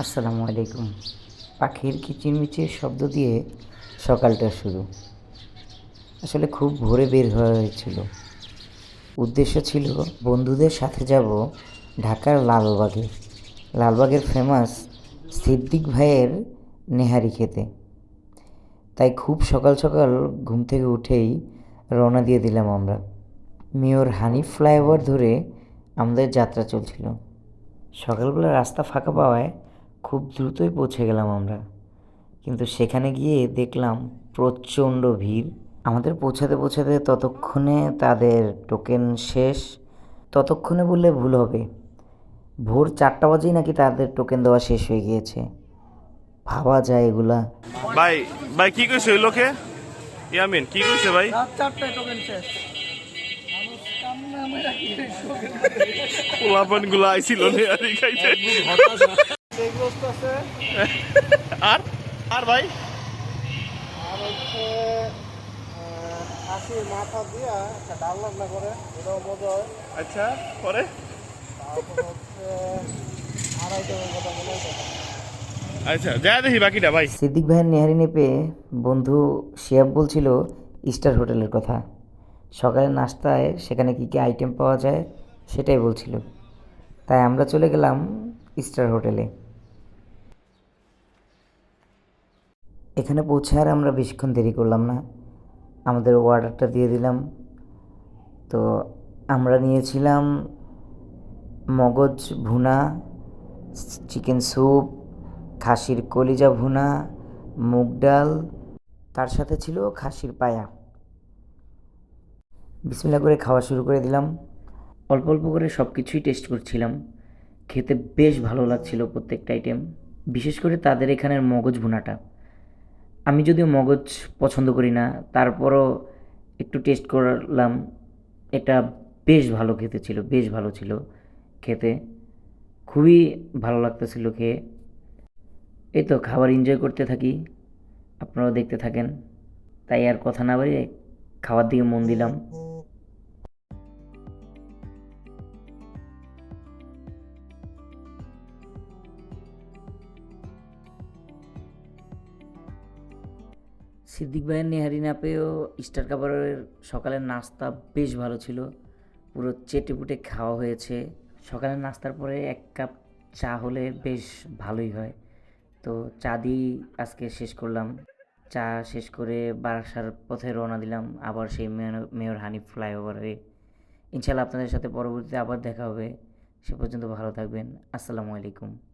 আসসালামু আলাইকুম। পাখির কিচিরমিচির শব্দ দিয়ে সকালটা শুরু। আসলে খুব ভোরে বের হওয়া হয়েছিল। উদ্দেশ্য ছিল, বন্ধুদের সাথে যাব ঢাকার লালবাগে। লালবাগের ফেমাস সিদ্দিক ভাইয়ের নেহারি খেতে। তাই খুব সকাল সকাল ঘুম থেকে উঠেই রওনা দিয়ে দিলাম আমরা। মেয়র হানিফ ফ্লাইওভার ধরে আমাদের যাত্রা চলছিল। সকালবেলা রাস্তা ফাঁকা পাওয়ায় খুব দ্রুতই পৌঁছে গেলাম আমরা। কিন্তু সেখানে গিয়ে দেখলাম প্রচণ্ড ভিড়। আমাদের পৌঁছাতে পৌঁছাতে ততক্ষণে তাদের টোকেন শেষ। ততক্ষণে বললে ভুল হবে। ভোর চারটা বাজেই নাকি তাদের টোকেন দেওয়া শেষ হয়ে গিয়েছে। ভাবা যায় এগুলা। ভাই ভাই কি কইছে ওই লোকে? ইয়ামিন কি কইছে ভাই? রাত চারটায় টোকেন শেষ। পোলাপানগুলো আইছিল নে আর এই আছে। আর? আর ভাই? আর হচ্ছে খাসির মাথা দিয়া একটা ডাল রান্না করে এটাও মজা হয়। আচ্ছা পরে? তারপর হচ্ছে আড়াইটার কথা মনে হয় আচ্ছা যা দেখি বাকিটা ভাই। সিদ্দিক ভাইয়ের নেহারি নেপে বন্ধু শিয়াব বলছিল স্টার হোটেলের কথা। সকালের নাস্তায় সেখানে কী কী আইটেম পাওয়া যায়? সেটাই বলছিল। তাই আমরা চলে গেলাম স্টার হোটেলে। এখানে পৌঁছে আর আমরা বেশিক্ষণ দেরি করলাম না। আমাদের অর্ডারটা দিয়ে দিলাম। তো আমরা নিয়েছিলাম মগজ ভুনা চিকেন স্যুপ খাসির কলিজা ভুনা, মুগ ডাল, তার সাথে ছিল খাসির পায়া। বিসমিল্লা করে খাওয়া শুরু করে দিলাম। অল্প অল্প করে সব কিছুই টেস্ট করছিলাম। খেতে বেশ ভালো লাগছিল প্রত্যেকটা আইটেম বিশেষ করে তাদের এখানের মগজ ভুনাটা। আমি যদিও মগজ পছন্দ করি না, তারপরও একটু টেস্ট করলাম। এটা বেশ ভালো খেতে ছিল, বেশ ভালো ছিল খেতে। খুবই ভালো লাগতেছিল খেয়ে। এই তো খাবার এনজয় করতে থাকি, আপনারাও দেখতে থাকেন। তাই আর কথা না বাড়িয়ে খাওয়ার দিকে মন দিলাম। সিদ্দিক ভাইয়ের নেহারি না পেয়েও স্টার কাবারের সকালের নাস্তা বেশ ভালো ছিল। পুরো চেটে পুটে খাওয়া হয়েছে। সকালের নাস্তার পরে এক কাপ চা হলে বেশ ভালোই হয়। তো চা দিয়েই আজকে শেষ করলাম। চা শেষ করে বারাসার পথে রওনা দিলাম। আবার সেই মেয়র মেয়র হানিফ ফ্লাইওভারে। ইনশাল্লাহ আপনাদের সাথে পরবর্তীতে আবার দেখা হবে। সে পর্যন্ত ভালো থাকবেন। আসসালামু আলাইকুম।